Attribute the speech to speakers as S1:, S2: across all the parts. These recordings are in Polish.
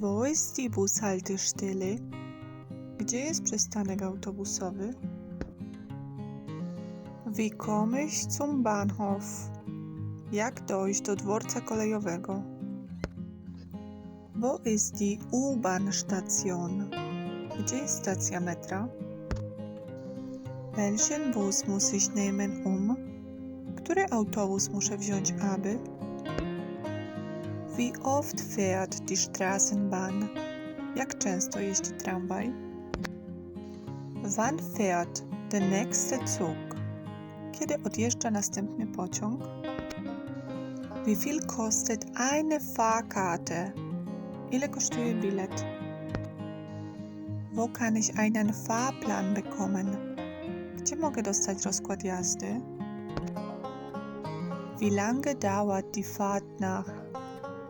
S1: Wo ist die Bushaltestelle? Gdzie jest przystanek autobusowy? Wie komme ich zum Bahnhof? Jak dojść do dworca kolejowego? Wo ist die U-Bahn-Station? Gdzie jest stacja metra? Welchen Bus muss ich nehmen um? Który autobus muszę wziąć, aby? Wie oft fährt die Straßenbahn? Jak często jeździ tramwaj? Wann fährt der nächste Zug? Kiedy odjeżdża następny pociąg? Wie viel kostet eine Fahrkarte? Ile kosztuje bilet? Wo kann ich einen Fahrplan bekommen? Gdzie mogę dostać rozkład jazdy? Wie lange dauert die Fahrt nach?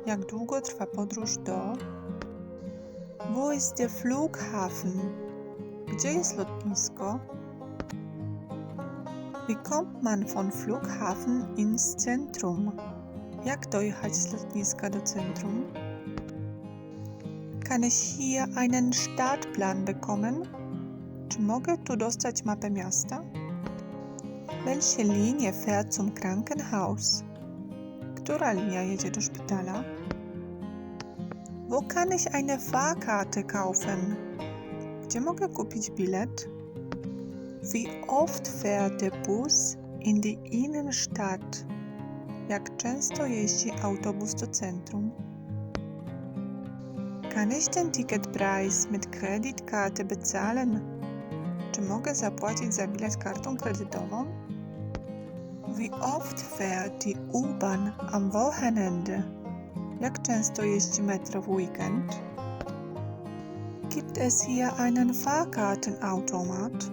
S1: Jak długo trwa podróż do? Wo ist der Flughafen? Gdzie jest lotnisko? Wie kommt man von Flughafen ins Zentrum? Jak dojechać z lotniska do centrum? Kann ich hier einen Startplan bekommen? Czy mogę tu dostać mapę miasta? Welche Linie fährt zum Krankenhaus? Która linia jedzie do szpitala? Wo kann ich eine Fahrkarte kaufen? Gdzie mogę kupić bilet? Wie oft fährt der Bus in die Innenstadt? Jak często jeździ autobus do centrum? Kann ich den Ticketpreis mit Kreditkarte bezahlen? Czy mogę zapłacić za bilet kartą kredytową? Wie oft fährt die U-Bahn am Wochenende? Jak często jeździ metro w weekend? Gibt es hier einen Fahrkartenautomat?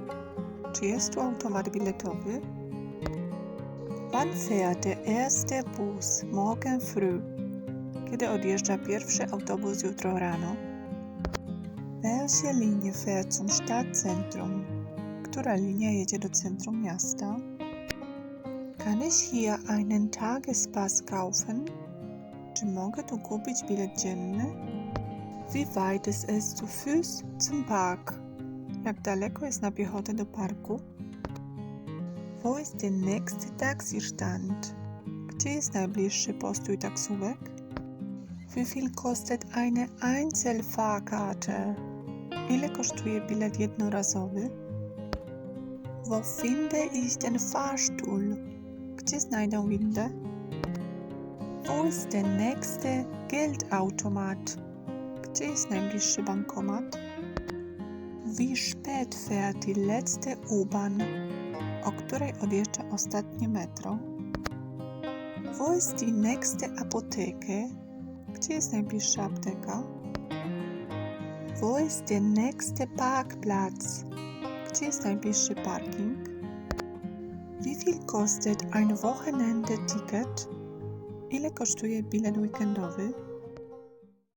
S1: Czy jest tu automat biletowy? Wann fährt der erste Bus morgen früh? Kiedy odjeżdża pierwszy autobus jutro rano? Welche Linie fährt zum Stadtzentrum? Która linia jedzie do centrum miasta? Kann ich hier einen Tagespass kaufen? Czy mogę tu kupić bilet dzienny? Wie weit ist es zu Fuß zum Park? Jak daleko jest na piechotę do parku? Wo ist der nächste Taxistand? Gdzie jest najbliższy postój taksówek? Wie viel kostet eine Einzelfahrkarte? Ile kosztuje bilet jednorazowy? Wo finde ich den Fahrstuhl? Gdzie znajdę windę? Wo ist der nächste Geldautomat? Gdzie jest najbliższy bankomat? Wie spät fährt die letzte U-Bahn? O której odjeżdża ostatnie metro? Wo ist die nächste Apotheke? Gdzie jest najbliższa apteka? Wo ist der nächste Parkplatz? Gdzie jest najbliższy parking? Wie viel kostet ein Wochenende-Ticket? Ile kosztuje bilet weekendowy?